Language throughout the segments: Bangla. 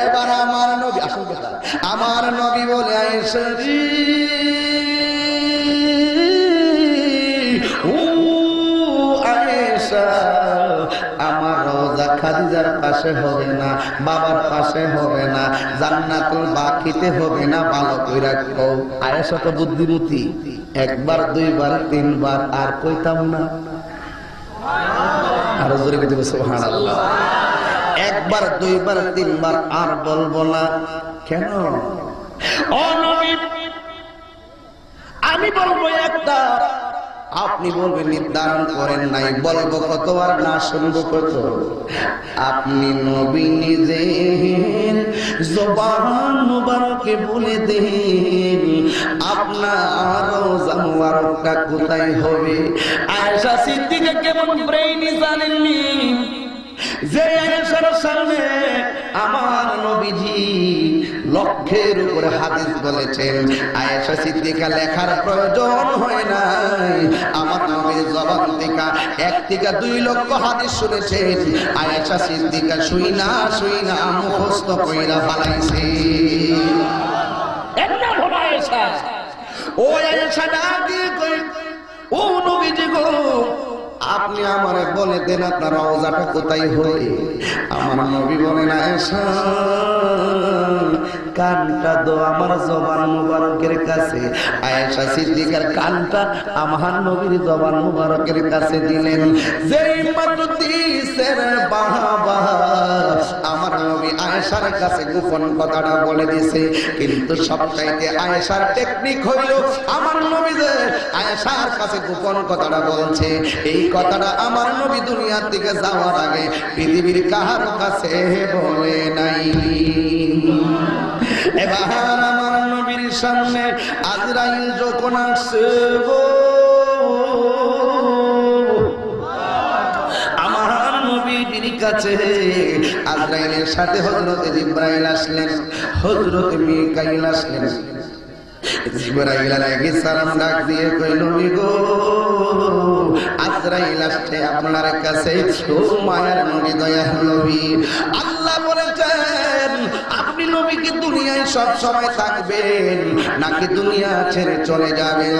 এবার আমার নবী আসল কথা আমার নবী বলে খাদিজার পাশে হবে না, বাবার পাশে হবে না, জান্নাতুল বাকিতে হবে না, ভালো কইরা কও আয়েশা তো বুদ্ধিমতী। একবার, দুইবার, তিনবার, আর কইতাম না। জোরে কইতে সুবহানাল্লাহ। একবার দুইবার তিনবার আর বলব না। কেন? আমি বলব একটা। আপনি বলবেন নির্ধারণ করেন নাই বলব কত আর না শুনব কত? আপনি নবী নিজে জবান মুবারকে বলে দেন। আপনার রোজা মুবারকটা কোথায় হবে? আয়েশা সিদ্দিকা কেমন ব্রেইনি জানেননি? যে আয়েশার সামনে আমার নবীজি লক্ষের উপরে হাদিস বলেছেন আয়েশা সিদ্দিকা লেখার প্রয়োজন হয় নাই। আমার নবীর জবান থেকে এক থেকে দুই লক্ষ হাদিস শুনেছেন আয়েশা সিদ্দিকা শুই না শুই না মুখস্থ কইরা ফালাইছে। হলো আয়েশা। ও আয়েশা ডাক কই ও নবীজি গো আপনি আমার বলে দেন আপনার রওজাটা কোথায় হয়ে? আমার নবী বলেন আয়েশা কানটা দো আমার জবান মুবারকের কাছে। আয়েশা সিদ্দিকার কানটা আমার নবীর জবান মুবারকের কাছে দিলেন। যেই মাত্র দিছেন বাবা আমার নবী আয়েশার কাছে গোপন কথাটা বলে দিছে কিন্তু সবচাইতে আয়েশার টেকনিক হইল আমার নবী যে আয়েশার কাছে গোপন কথাটা বলছে। এই কথাটা আমার নবী দুনিয়ার দিকে যাওয়ার আগে পৃথিবীর কাহার কাছে বলে নাই। সামনে আজরাইল যখন আসছে আজরাইলের সাথে হজরত ইব্রাহিম আসলেন হজরত মিকাইল আসলেন। আপনার কাছে নবী দয়া নবী। আল্লাহ বলেছেন, আপনি নবী কি দুনিয়ায় সব সময় থাকবেন, নাকি দুনিয়া ছেড়ে চলে যাবেন?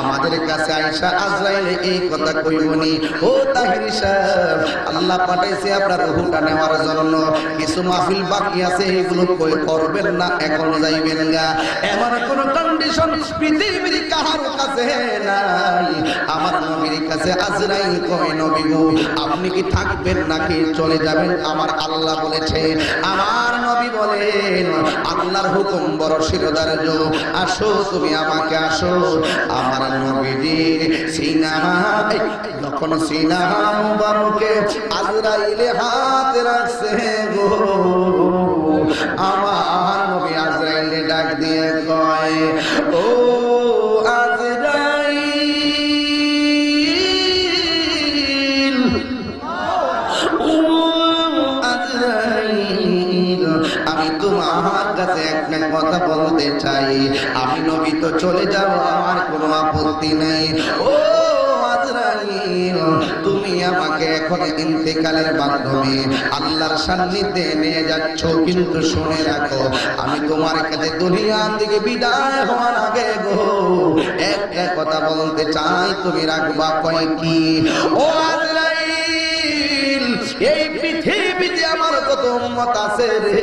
আমাদের কাছে আয়েশা আজরাইল এই কথা কইবনি ও তাহির আল্লাহ পাঠাইছে আপনার রুহটা নেওয়ার জন্য। কিছু মাহফিল বাকি আছে, এগুলো করবেন না, এখন যাইবেন গা। এমন কোন কন্ডিশন পৃথিবীর কাহার কাছে নাই। আমার নবীর কাছে আজরাইল কই নবী গো, আপনি কি থাকবেন নাকি চলে যাবেন? আমার আল্লাহ বলেছে, আমার নবী বলেন, আল্লাহর হুকুম বড় শিরদার্য আসো, তুমি আমাকে আসো। আমার নবীজি সিনামা যখন সিনামা মুবারকে আজরাইলে হাত রাখছে গো, আমার নবী আজরাইলে ডাক দিয়ে ও আমি কাছে কথা বলতে চাই। আমি নবী তো চলে যাব আমার কোনো আপত্তি নেই। ও তুমি আমাকে এখন ইন্তেকালের মাধ্যমে আল্লাহর সান্নিধ্যে নিয়ে যাচ্ছ। কিন্তু শুনে রাখো, আমি তোমার কাছে দুনিয়ার দিকে বিদায় হওয়ার আগে গো, একটা কথা বলতে চাই, তুমি রাখবা কয় কি? ও আল্লাহ, এই পৃথিবীতে আমার কত উম্মত আছে রে?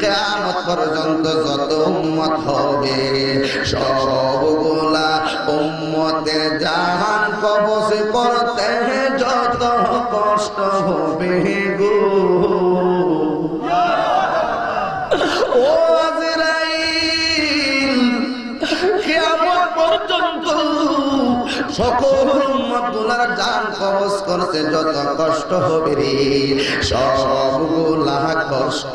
কেয়ামত পর্যন্ত যত উম্মত হবে সবগুলা উম্মতে জাহান কবসে করতে যত কষ্ট হবে গো। সকল উম্মতগুলার জান কবজ কষ্ট হবে রে, সবগুলা কষ্ট।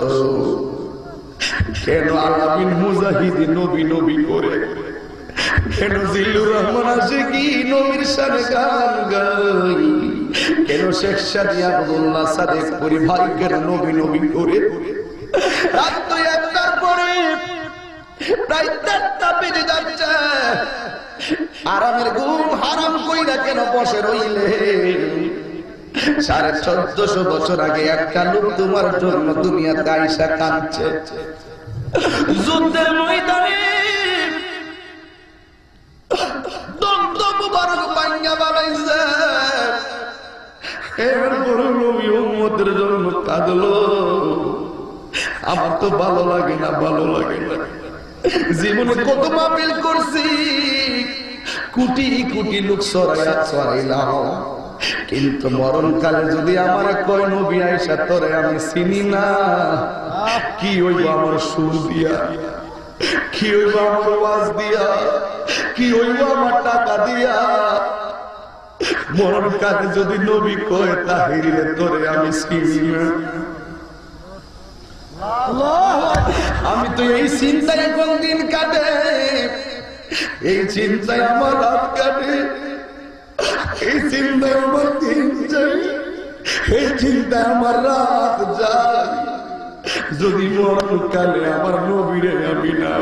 নবী নবী করে? কেন জিল্লুর রহমান কি নবীর সাথে গান গাই কেন শেখ সাদি আব্দুল্লাহ নবী নবী করে? রাত আরামের ঘুম হারাম কইরা কেন বসে রইলে? সাড়ে চোদ্দশো বছর আগে একটা লোক তোমার জন্য দুনিয়াতে আইসা কাঁদছে। যুদ্ধের ময়দানে আমার তো ভালো লাগে না, ভালো লাগে না। জীবনে কত করছি। কোটি কোটি লোক সরাইয়া সরাইলাম কিন্তু মরণকালে যদি আমার কয় নবী আইসা তোরে আমি চিনি না। কি হইব আমার সুর দিয়া? কি হইব আমার ওয়াজ দিয়া? কি হইব আমার টাকা দিয়া? মরণ কালে যদি নবী কয়, তাহিরে তোরে আমি চিনি না। আমি তো এই চিন্তায় কোন দিন কাটে। এই চিন্তায় আমার রাত কাটে। এই চিন্তায় আমার দিন যায়। এই চিন্তায় আমার রাত যায়। যদি মরণ কালে আমার নবীরে আমি না।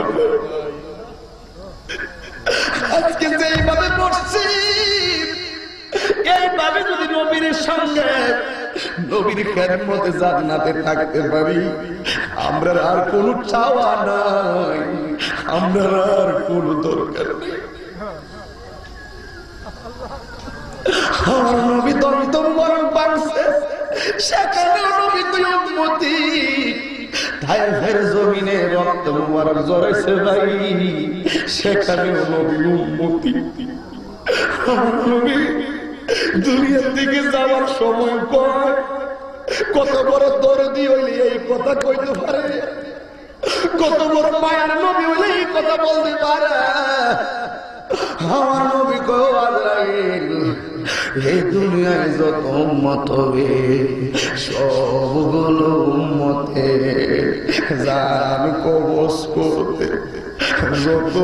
আজকে যেইভাবে পড়ছি, এইভাবে যদি নবীর সঙ্গে নবীর খেদমতে জান্নাতে থাকতে পারি। আমরা আর কোনো চাওয়া নাই। আমরা আর কোনো দরকার নেই। সেখানে ভাই সেখানেও নবী উন্মতি দুনিয়ার দিকে যাওয়ার সময় কয় কত বড় দরদি হইলে এই কথা কইতে পারে? কত বড় মায়ার নবী হইলে এই কথা বলতে পারে? আমার নবী কো এই দুনিয়ায় যত উম্মত হবে, সবগুলো উম্মতে যান কবস করতে যত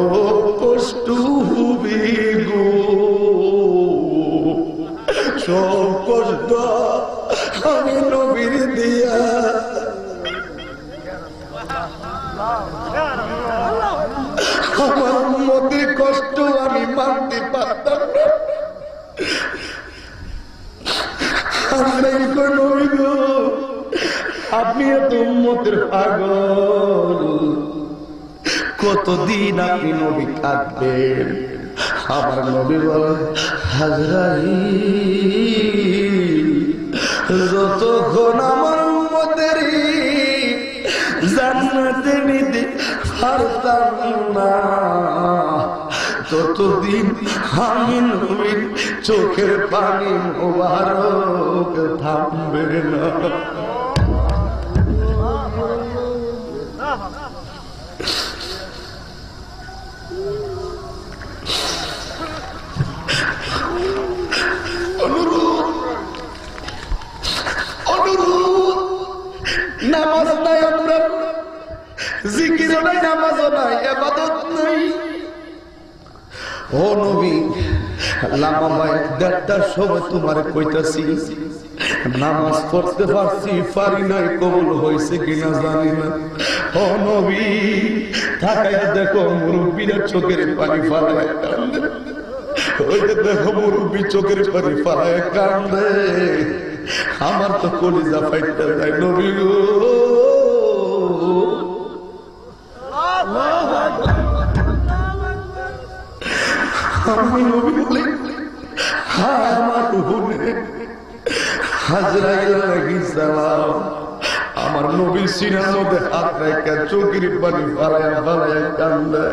কষ্ট হবে গো সব কষ্ট আমি নবীর দিয়া। আমার মধ্যে কষ্ট আমি মানতে পারতাম না। আপনি এত উম্মতের পাগল। কতদিন আপনি নবী কাঁদবেন আমার নবী বলে হাজরাই যতক্ষণ আমার জান্নাতে নিতে পারতাম না ততদিন আমি নবীর চোখের পানি মোবারক থামবে না। নামাজ নাই আপনার জিকিরও নাই, নামাজও নাই, এবাদত নাই। ও নবী, লামা ভাই, দেড়টার সময় তোমার কইতাছি, নামাজ পড়তে পারছি, পারি নাই, কবুল হয়েছে কিনা জানি না। ও নবী দেখো মুরব্বীরা চোখের পানি ফালায় কান্দে। ওই দেখো মুরব্বী চোখের পানি ফালায় কান্দে। আমার তো কলিজা ফাইটটা যায়, নবী গো। নবী আমার হুনে নবীর সিনার মধ্যে হাত রেখে চোখের পানি ফালায়া ফালায়া কান্দে।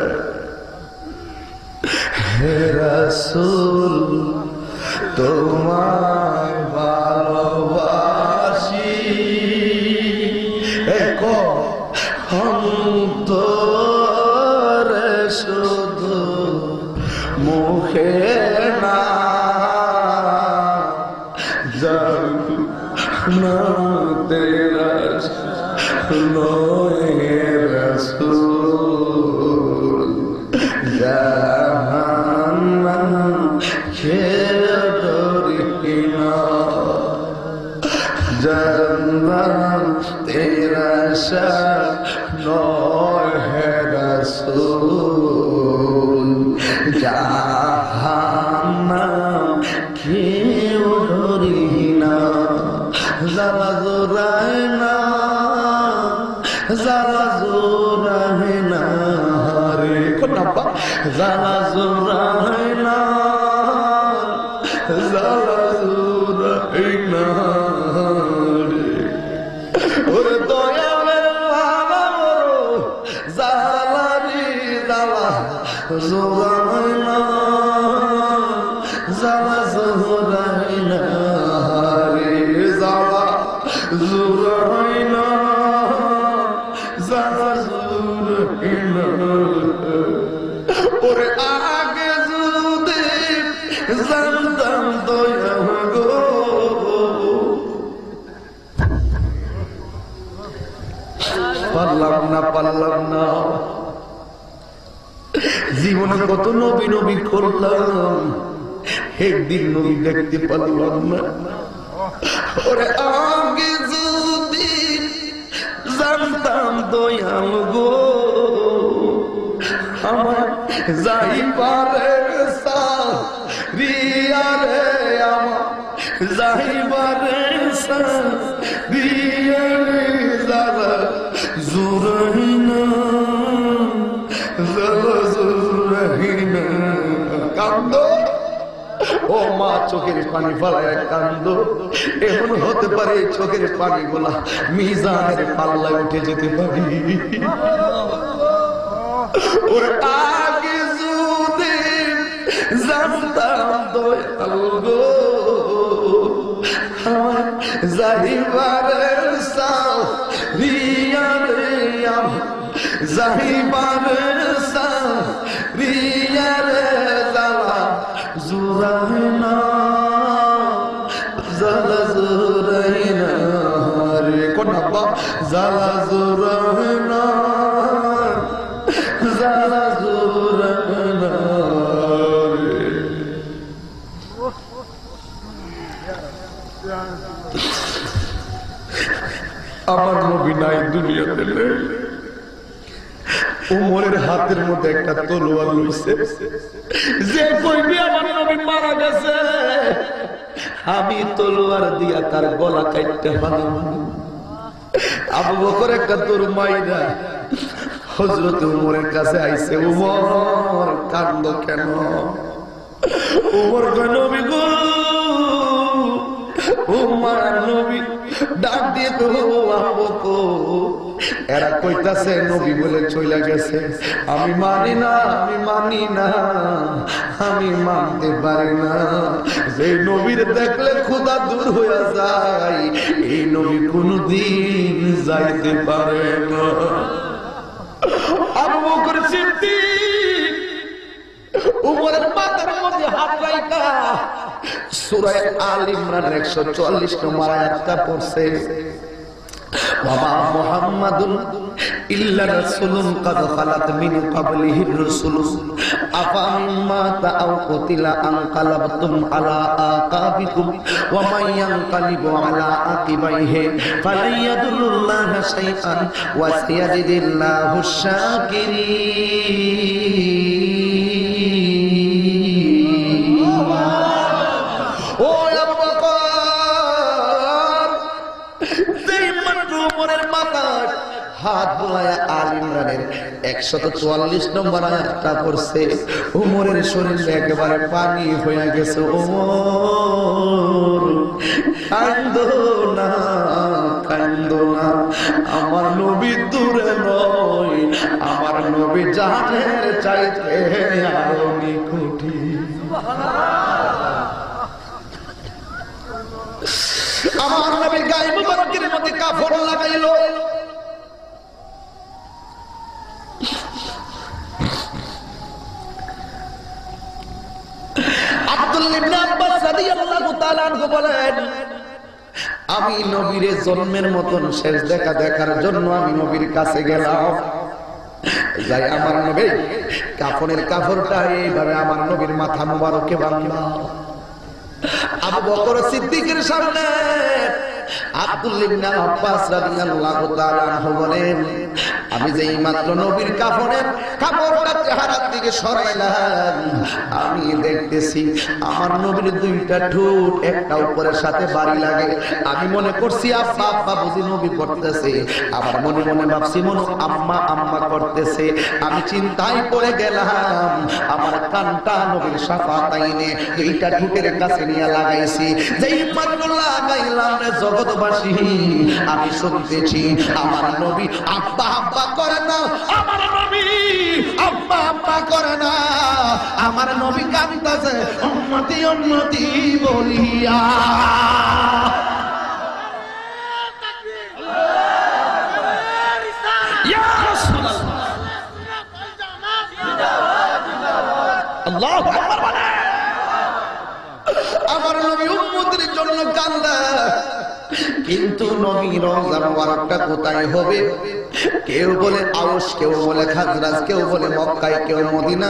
হে রাসূল তোমায় ভালোবাসি। অন্তরে শুধু মুখে জ্বালা জোড়ায় না জ্বালা জোড়ায় না ওরে দয়ালের বাবা বড় জ্বালা জোড়ায় না জ্বালা জোড়ায় না রে জ্বালা জোড়ায় পারলাম না পারলাম না। জীবনে কত নবী নবী করলাম, একদিন নবী দেখতে পারলাম না। ওরে আগে যদি জানতাম দয়াল গো আমার যাইবারে রিয়ারে আমার যাইবারে ও মা, চোখের পানি ফলায় কান্দ। এমন হতে পারে চোখের পানি গুলা মিজানের পাল্লায় উঠে যেতে পারি। ওর আগে জানতাম দয়াল গো আমার যাইবারের সাও রিয়ারে আমার যাইবারের সাও জুরাই না জালা জুরাই না রে জালা জুরাই না জালা আমার নবী নাই দুনিয়াতে উমরের হাতের মধ্যে একটা তলোয়ার লইছে। যে কইবি আমার নবী মারা গেছে, আমি তলোয়ার দিয়া তার গলা কাটতে পারলাম আবু বকর একটা তোর মাইরা হজরত উমরের কাছে আইছে, উমর, কান্দ কেন? উমর কয়, নবী গো, উমর নবী ডাক দিয়ে তো আবো তো। এরা কইতাছে, নবী বলে চলে গেছে। আমি মানি না, আমি মানি না, আমি মানতে পারি না। যে নবীর দেখলে খোদা দূর হয়ে যায়, এই নবী কোনদিন যাইতে পারে না। সূরা আল ইমরানের 144 নম্বর আয়াতটা পড়ছে। বাবা মুহাম্মাদুন ইল্লা রাসূলুন কাদ খালাত মিন ক্বাবলিহি রাসূল। আফা মিম্মা তাআউ কুতিলা আনকালাবতুম আলা আকাবিকুম ওয়া মান ইয়ানকালিবু আলা আকিবাইহি ফালাইয়াদুল্লাহ শাইআন ওয়া সায়াজিদুল্লাহু শাকিরিন। হাত বোলায় আল ইমরানের একশত চুয়াল্লিশ নম্বর আয়াতটা পড়ছে। উমরের শরীরে একেবারে পানি হয়ে গেছে। ওমর না না। আমার নবী দূরে নয়, আমার নবী জানের চাইতে আরও নিকুটি। আমার নবীর গায়ে মুবারকের মধ্যে কাফর লাগাইল। আব্দুল আমি নবীর জন্মের মতন শেষ দেখা দেখার জন্য আমি নবীর কাছে গেলাম। যাই আমার নবী, কাফনের কাপড়টা এইভাবে আমার নবীর মাথা মুবারকে সামনে আব্দুল ইবনে আব্বাস রাদিয়াল্লাহু তাআলা বলেন আমি যেই মাত্র নবীর কাফনের কাপড়টা চেহারার দিকে সরাইলাম, আমি দেখতেছি আমার নবীর দুইটা ঠোঁট একটা উপরের সাথে বাড়ি লাগে। আমি মনে করছি বুঝি নবী করতেছে। আবার মনে মনে ভাবছি, মনে আম্মা আম্মা করতেছে। আমি চিন্তায় পড়ে গেলাম, আমার কানটা নবীর সাফা তাইনে ঠোঁটের কাছে নিয়ে লাগাইছি। যেই মাত্র লাগাইলাম রে জগৎবাসী, আমি শুনতেছি আমার নবী আব্বা আব্বা করে না। আমার নবী আব্বা আব্বা করে না। আমার নবী কান্দাছে উন্নতি উন্নতি বলিয়া। আমার নবী জন্য কান্দা। কিন্তু নবী রমজান মুবারকটা কোথায় হবে? কেউ বলে আউস কেউ বলে খাজরাজ, কেউ বলে মক্কায়, কেউ মদিনা,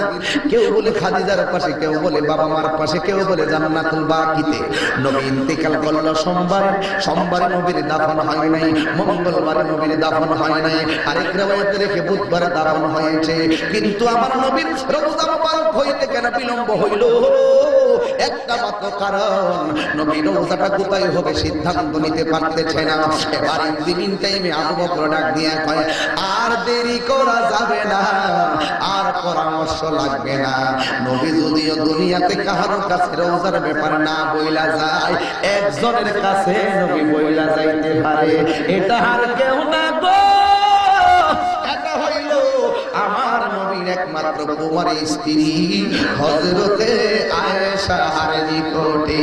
কেউ বলে খাদিজার পাশে, কেউ বলে বাবা মার পাশে, কেউ বলে জান্নাতুল বাকিতে। নবী ইন্তেকাল করল সোমবার, সোমবারে নবীর দাফন হয় নাই, মঙ্গলবারে নবীর দাফন হয় নাই। আরেক রেওয়ায়েতে রেখে বুধবারে দাফন হয়েছে। কিন্তু আমার নবীর রমজান মুবারক হইতে কেন বিলম্ব হইল? একটা মাত্র কারণ, নবী রোজাটা কোথায় হবে সিদ্ধান্ত নিতে পারতেছে না এবার ইভিনিং টাইমে আবু বকর ডাক দিয়ে কয়, আর দেরি করা যাবে না, আর পরামর্শ লাগবে না। নবী যদিও দুনিয়াতে কাহারো কাছে রোজার ব্যাপার না বইলা যায়, একজনের কাছে নবী বইলা যাইতে পারে। এটা আর কেউ না গো। এটা হইল, আমার নবীর একমাত্র কুমারী স্ত্রী হজরতে আয়েশা হার নিকটে।